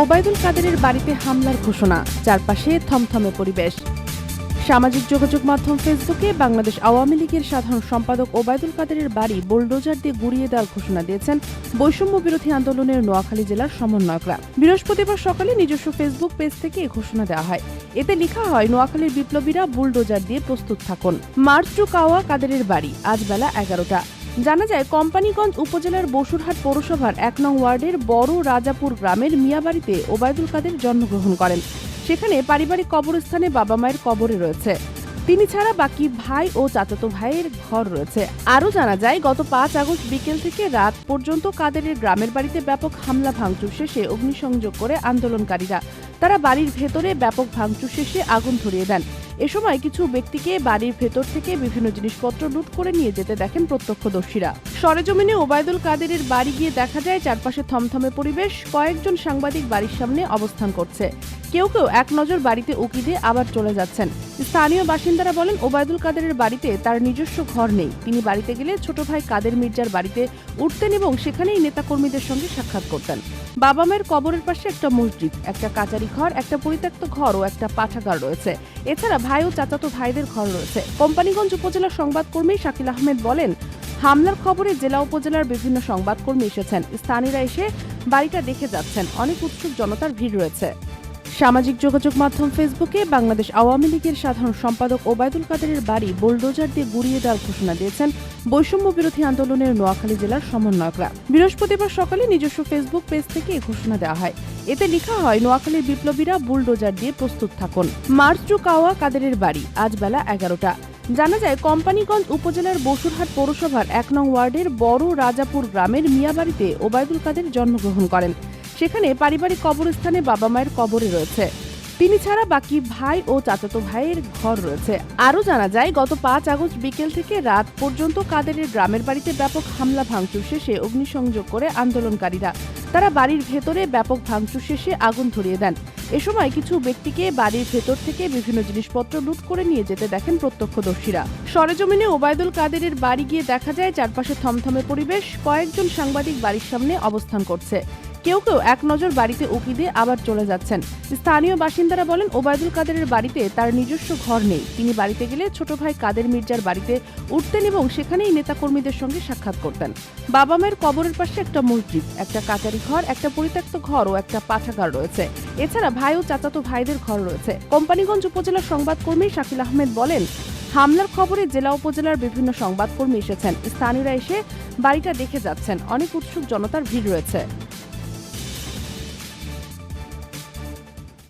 ওবায়দুল কাদেরের বাড়িতে হামলার ঘোষণা, চারপাশে থমথমে পরিবেশ। সামাজিক যোগাযোগ মাধ্যম ফেসবুকে বাংলাদেশ আওয়ামী লীগের সাধারণ সম্পাদক ওবায়দুল কাদেরের বাড়ি বোলডোজার দিয়ে গুড়িয়ে দেওয়ার ঘোষণা দিয়েছেন বৈষম্য বিরোধী আন্দোলনের নোয়াখালী জেলার সমন্বয়করা। বৃহস্পতিবার সকালে নিজস্ব ফেসবুক পেজ থেকে এই ঘোষণা দেওয়া হয়। এতে লেখা হয়, নোয়াখালীর বিপ্লবীরা বুলডোজার দিয়ে প্রস্তুত থাকুন। মার্চ টু কাওয়া কাদেরের বাড়ি, আজ বেলা এগারোটা। জানা যায়, কোম্পানিগঞ্জ উপজেলার বসুরহাট পৌরসভার এক নং ওয়ার্ডের বড় রাজাপুর গ্রামের মিয়াবাড়িতে ওবায়দুল কাদের জন্মগ্রহণ করেন। সেখানে পারিবারিক কবরস্থানে বাবা মায়ের কবরে রয়েছে। তিনি ছাড়া বাকি ভাই ও চাচাতো ভাইয়ের ঘর রয়েছে। আরও জানা যায়, গত পাঁচ আগস্ট বিকেল থেকে রাত পর্যন্ত কাদেরের গ্রামের বাড়িতে ব্যাপক হামলা, ভাঙচুর শেষে অগ্নিসংযোগ করে আন্দোলনকারীরা। তারা বাড়ির ভেতরে ব্যাপক ভাঙচুর শেষে আগুন ধরিয়ে দেন। এ সময় কিছু ব্যক্তিকে বাড়ির ভেতর থেকে বিভিন্ন জিনিসপত্র লুট করে নিয়ে যেতে দেখেন প্রত্যক্ষদর্শীরা। সরেজমিনে ওবায়দুল কাদেরের বাড়ি গিয়ে দেখা যায়, চারপাশে থমথমে পরিবেশ, কয়েকজন সাংবাদিক বাড়ির সামনে অবস্থান করছে। কেউ কেউ এক নজর বাড়িতে উকি দিয়ে আবার চলে যাচ্ছেন। স্থানীয় বাসিন্দারা বলেন, ওবায়দুল কাদেরের বাড়িতে তার নিজস্ব ঘর নেই। তিনি বাড়িতে গেলে ছোট ভাই কাদের মির্জার বাড়িতে উঠতেন এবং সেখানেই নেতাকর্মীদের সঙ্গে সাক্ষাৎ করতেন। বাবা মায়ের কবরের পাশে একটা মসজিদ, একটা কাচারি ঘর, একটা পরিত্যক্ত ঘর ও একটা পাঠাগার রয়েছে। এছাড়া ভাই ও চাচাতো ভাইদের ঘর রয়েছে। কোম্পানিগঞ্জ উপজেলার সংবাদকর্মী শাকিল আহমেদ বলেন, হামলার খবরে জেলা উপজেলার বিভিন্ন সংবাদকর্মী এসেছেন। স্থানীয়রা এসে বাড়িটা দেখে যাচ্ছেন। অনেক উৎসুক জনতার ভিড় রয়েছে। সামাজিক যোগাযোগ মাধ্যম ফেসবুকে বাংলাদেশ আওয়ামী লীগের সাধারণ সম্পাদক ওবায়দুল কাদেরের বাড়ি বোলডোজার দিয়ে গুড়িয়ে দেওয়ার ঘোষণা দিয়েছেন বৈষম্য বিরোধী আন্দোলনের নোয়াখালী জেলার সমন্বয়করা। বৃহস্পতিবার সকালে নিজস্ব ফেসবুক পেজ থেকে এই ঘোষণা দেওয়া হয়। এতে লেখা হয়, নোয়াখালীর বিপ্লবীরা বুলডোজার দিয়ে প্রস্তুত থাকুন। মার্চ কাওয়া কাদেরের বাড়ি, আজ বেলা এগারোটা। জানা যায়, কোম্পানিগঞ্জ উপজেলার বসুরহাট পৌরসভার এক নং ওয়ার্ডের বড় রাজাপুর গ্রামের মিয়াবাড়িতে ওবায়দুল কাদের জন্মগ্রহণ করেন। সেখানে পারিবারিক কবরস্থানে বাবা মায়ের কবরে রয়েছে। তিনি ছাড়া বাকি ভাই ও চাচাতো ভাইয়ের ঘর রয়েছে। আরও জানা যায়, গত পাঁচ আগস্ট বিকেল থেকে রাত পর্যন্ত কাদেরের গ্রামের বাড়িতে ব্যাপক হামলা, ভাঙচুর শেষে অগ্নিসংযোগ করে আন্দোলনকারীরা। তারা বাড়ির ভেতরে ব্যাপক ভাঙচুর শেষে আগুন ধরিয়ে দেন। এ সময় কিছু ব্যক্তিকে বাড়ির ভেতর থেকে বিভিন্ন জিনিসপত্র লুট করে নিয়ে যেতে দেখেন প্রত্যক্ষদর্শীরা। সরেজমিনে ওবায়দুল কাদেরের বাড়ি গিয়ে দেখা যায়, চারপাশে থমথমে পরিবেশ। কয়েকজন সাংবাদিক বাড়ির সামনে অবস্থান করছে। কেউ কেউ এক নজর বাড়িতে উকি দিয়ে আবার চলে যাচ্ছেন। স্থানীয় বাসিন্দারা বলেন, ওবায়দুল কাদেরের বাড়িতে তার নিজস্ব ঘর নেই। তিনি বাড়িতে গেলে ছোট ভাই কাদের মির্জার বাড়িতে উঠতেন এবং সেখানেই নেতাকর্মীদের সঙ্গে সাক্ষাৎ করতেন। বাবা মায়ের কবরের পাশে একটা মসজিদ, একটা কাচারি ঘর, একটা পরিত্যক্ত ঘর ও একটা পাঠাগার রয়েছে। এছাড়া ভাই ও চাচাতো ভাইদের ঘর রয়েছে। কোম্পানিগঞ্জ উপজেলার সংবাদকর্মী শাকিল আহমেদ বলেন, হামলার খবরে জেলা উপজেলার বিভিন্ন সংবাদকর্মী এসেছেন। স্থানীয়রা এসে বাড়িটা দেখে যাচ্ছেন। অনেক উৎসুক জনতার ভিড় রয়েছে।